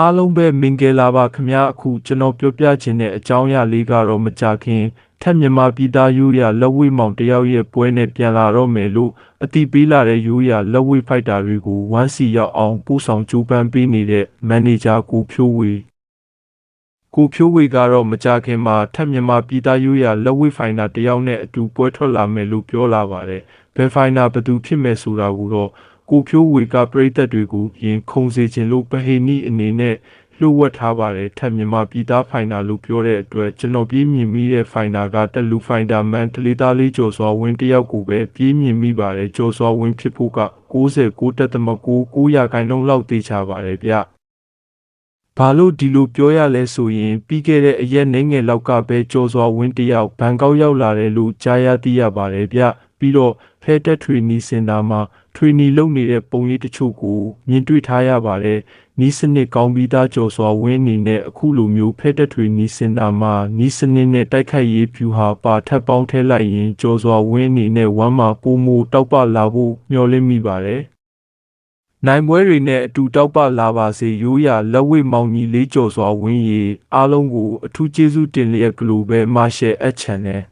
အားလုံးပဲမင်္ဂလာပါခင်ဗျာအခုကျွန်တော်ပြောပြချင်တဲ့အကြောင်းအရာလေးကတော့မကြခင်ထက်မြန်မာပြည်သားယူရလက်ဝိမောင်တယောက်ရဲ့ပွဲနဲ့ပြန်လာတော့မယ်လို့အတိပေးလာတဲ့ယူရလက်ဝိဖိုက်တာတွေကိုဝမ်းစီရောက်အောင်ပို့ဆောင်ကြိုးပမ်းပေးနေတဲ့မန်နေဂျာကိုဖြိုးဝေကိုဖြိုးဝေကတော့မကြခင်မှာထက်မြန်မာပြည်သားယူရလက်ဝိဖိုင်တာတယောက်နဲ့အတူပွဲထွက်လာမယ်လို့ပြောလာပါတယ်ဘယ်ဖိုင်တာဘယ်သူဖြစ်မယ်ဆိုတာကိုတော့ ကိုဖြိုးဝေကပြိသက်တွေကိုရင်ခုန်စေခြင်းလို့ပဟိနီအနေနဲ့လှုပ်ဝက်ထားပါတယ်ထက်မြန်မာပြည်သားဖိုင်နာလို့ပြောတဲ့အတွက်ကျွန်တော်ပြေးမြင်မိတဲ့ဖိုင်နာကတက်လူဖိုင်တာမန်တလေးသားလေးကျော်စွာဝင်းတစ်ယောက်ကိုပဲပြေးမြင်မိပါတယ်ကျော်စွာဝင်းဖြစ်ဖို့က69တက်သမ9 9ရာခိုင်နှုန်းလောက်သေးချပါတယ်ဗျဘာလို့ဒီလိုပြောရလဲဆိုရင်ပြီးခဲ့တဲ့အရက်နှိမ့်ငယ်လောက်ကပဲကြော်စွာဝင်းတစ်ယောက်ဘန်ကောက်ရောက်လာတယ်လို့ကြားရသိရပါတယ်ဗျ ပြီးတော့ဖဲတက်ထရီနီစင်တာမှာထရီနီလုပ်နေတဲ့ပုံရိပ်တချို့ကိုမြင်တွေ့ထားရပါတယ်နီးစနစ်ကောင်းပြီးသားကြော်စွာဝင်းအနေနဲ့အခုလိုမျိုးဖဲတက်ထရီနီစင်တာမှာနီးစနစ်နဲ့တိုက်ခိုက်ရေးဖြူဟာပါထပ်ပေါင်းထဲလိုက်ရင်ကြော်စွာဝင်းအနေနဲ့ဝမ်းမှာပိုမိုတောက်ပလာဖို့မျှော်လင့်မိပါတယ်နိုင်ပွဲတွေနဲ့အတူတောက်ပလာပါစေရိုးရာလက်ဝိမောင်ကြီးလေးကျော်စွာဝင်းရီအားလုံးကိုအထူးကျေးဇူးတင်လျက်ကလိုပဲမာရှယ်အချန်နယ်